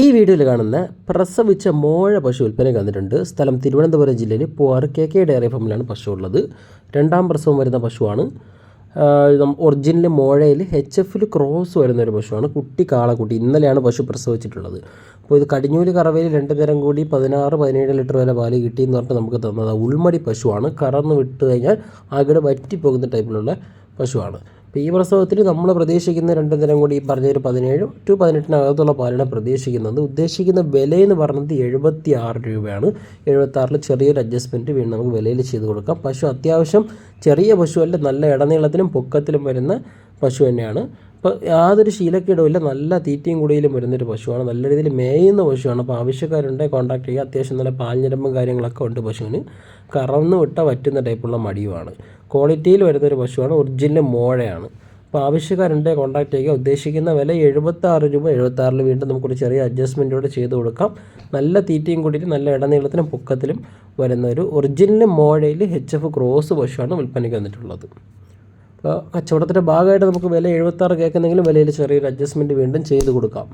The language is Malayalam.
ഈ വീഡിയോയിൽ കാണുന്ന പ്രസവിച്ച മോഴ പശു വിൽപ്പനയ്ക്ക് കണ്ടിട്ടുണ്ട്. സ്ഥലം തിരുവനന്തപുരം ജില്ലയിൽ പൂവാറ് കെ കെ ഡയറി ഫാമിലാണ് പശു ഉള്ളത്. രണ്ടാം പ്രസവം വരുന്ന പശുവാണ്. ഒറിജിനൽ മോഴയിൽ എച്ച് എഫിൽ ക്രോസ് വരുന്ന ഒരു പശുവാണ്. കുട്ടി കാളക്കുട്ടി. ഇന്നലെയാണ് പശു പ്രസവിച്ചിട്ടുള്ളത്. അപ്പോൾ ഇത് കടിഞ്ഞൂൽ കറവയിൽ രണ്ട് നേരം കൂടി പതിനാറ് പതിനേഴ് ലിറ്റർ വരെ പാൽ കിട്ടി എന്ന് പറഞ്ഞിട്ട് നമുക്ക് തന്നത് ഉൾമടി പശുവാണ്. കറന്ന് വിട്ട് കഴിഞ്ഞാൽ അകിട് വറ്റിപ്പോകുന്ന ടൈപ്പിലുള്ള പശുവാണ്. ഈ പ്രസവത്തിൽ നമ്മൾ പ്രതീക്ഷിക്കുന്ന രണ്ട് നേരം കൂടി ഈ പറഞ്ഞൊരു പതിനേഴ് ടു പതിനെട്ടിനകത്തുള്ള പാലാണ് പ്രതീക്ഷിക്കുന്നത്. ഉദ്ദേശിക്കുന്ന വിലയെന്ന് പറഞ്ഞത് എഴുപത്തി ആറ് രൂപയാണ്. എഴുപത്താറിൽ ചെറിയൊരു അഡ്ജസ്റ്റ്മെന്റ് വീണ്ടും നമുക്ക് വിലയിൽ ചെയ്ത് കൊടുക്കാം. പശു അത്യാവശ്യം ചെറിയ പശുവല്ല നല്ല ഇടനീളത്തിലും പൊക്കത്തിലും വരുന്ന പശു തന്നെയാണ്. അപ്പോൾ യാതൊരു ശീലക്കേടുമില്ല നല്ല തീറ്റയും കുടിയിലും വരുന്നൊരു പശുവാണ്. നല്ല രീതിയിൽ മേയുന്ന പശുവാണ്. അപ്പോൾ ആവശ്യക്കാരുണ്ടെങ്കിൽ കോൺടാക്ട് ചെയ്യുക. അത്യാവശ്യം നല്ല പാൽഞ്ഞരമ്പും കാര്യങ്ങളൊക്കെ ഉണ്ട് പശുവിന്. കറന്ന് വിട്ട വറ്റുന്ന ടൈപ്പുള്ള മടിയുമാണ്. ക്വാളിറ്റിയിൽ വരുന്ന ഒരു പശുവാണ്. ഒറിജിനൽ മോഴയാണ്. അപ്പോൾ ആവശ്യക്കാരുണ്ടെങ്കിൽ കോൺടാക്ട് ചെയ്യുക. ഉദ്ദേശിക്കുന്ന വില എഴുപത്താറ് രൂപ എഴുപത്താറിൽ വീണ്ടും നമുക്കൊരു ചെറിയ അഡ്ജസ്റ്റ്മെന്റോടെ ചെയ്ത് കൊടുക്കാം. നല്ല തീറ്റയും കൂടിയിട്ട് നല്ല ഇടനീളത്തിലും പൊക്കത്തിലും വരുന്ന ഒരു ഒറിജിനൽ മോഴയിൽ എച്ച് എഫ് ക്രോസ് പശുവാണ് വിൽപ്പനയ്ക്ക് വന്നിട്ടുള്ളത്. അപ്പോൾ കച്ചവടത്തിന്റെ ഭാഗമായിട്ട് നമുക്ക് വില എഴുപത്താറ് കേൾക്കുന്നെങ്കിലും വിലയിൽ ചെറിയൊരു അഡ്ജസ്റ്റ്മെന്റ് വീണ്ടും ചെയ്ത് കൊടുക്കാം.